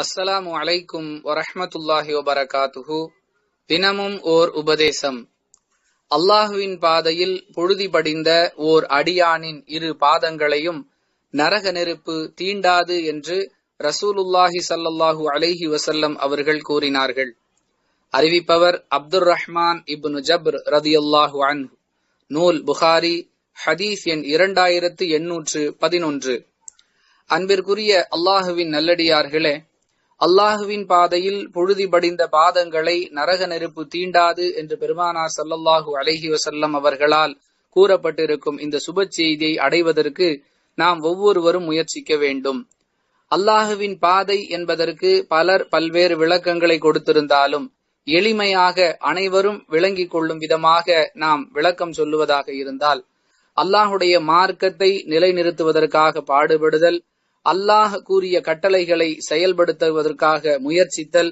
அஸ்ஸலாமு அலைக்கும் வரஹ்மத்துல்லாஹி வபரகாத்துஹு. தினமும் ஓர் உபதேசம். அல்லாஹுவின் பாதையில் பொழுதி படிந்த ஓர் அடியானின் இரு பாதங்களையும் நரக நெருப்பு தீண்டாது என்று ரசூலுல்லாஹி சல்லல்லாஹு அலைஹி வசல்லம் அவர்கள் கூறினார்கள். அறிவிப்பவர் அப்துர் ரஹ்மான் இப்னு ஜப்ர் ரதியல்லாஹு அன்ஹு. நூல் புகாரி ஹதீஸ் எண் இரண்டாயிரத்து எண்ணூற்று பதினொன்று. அன்பிற்குரிய அல்லாஹுவின் நல்லடியார்களே அல்லாஹுவின் பாதையில் பொழுதி படிந்த பாதங்களை நரக நெருப்பு தீண்டாது என்று பெருமானார் ஸல்லல்லாஹு அலஹி வசல்லம் அவர்களால் கூறப்பட்டிருக்கும் இந்த சுப செய்தியை அடைவதற்கு நாம் ஒவ்வொருவரும் முயற்சிக்க வேண்டும். அல்லாஹுவின் பாதை என்பதற்கு பலர் பல்வேறு விளக்கங்களை கொடுத்திருந்தாலும் எளிமையாக அனைவரும் விளங்கிக் கொள்ளும் விதமாக நாம் விளக்கம் சொல்லுவதாக இருந்தால் அல்லாஹுடைய மார்க்கத்தை நிலைநிறுத்துவதற்காக பாடுபடுதல் அல்லாஹ் கூறிய கட்டளைகளை செயல்படுத்துவதற்காக முயற்சித்தல்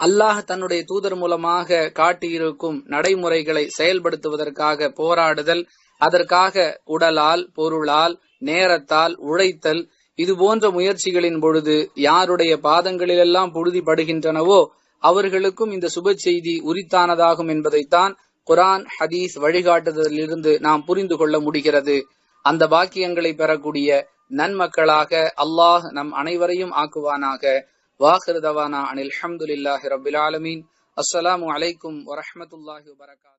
அல்லாஹ் தன்னுடைய தூதர் மூலமாக காட்டியிருக்கும் நடைமுறைகளை செயல்படுத்துவதற்காக போராடுதல் அதற்காக உடலால் பொருளால் நேரத்தால் உழைத்தல் இது போன்ற முயற்சிகளின் பொழுது யாருடைய பாதங்களிலெல்லாம் புழுதி படுகின்றனவோ அவர்களுக்கும் இந்த சுப செய்தி உரித்தானதாகும் என்பதைத்தான் குரான் ஹதீஸ் வழிகாட்டுதலிலிருந்து நாம் புரிந்து கொள்ள முடிகிறது. அந்த பாக்கியங்களை பெறக்கூடிய நன்மக்களாக அல்லாஹ் நம் அனைவரையும் ஆக்குவானாக. வாஹிருதவானா அனில் அஹமதுல்லாஹி ரபில் ஆலமீன். அஸ்ஸலாமு அலைக்கும் வரஹமத்துல்லாஹி வரகாத்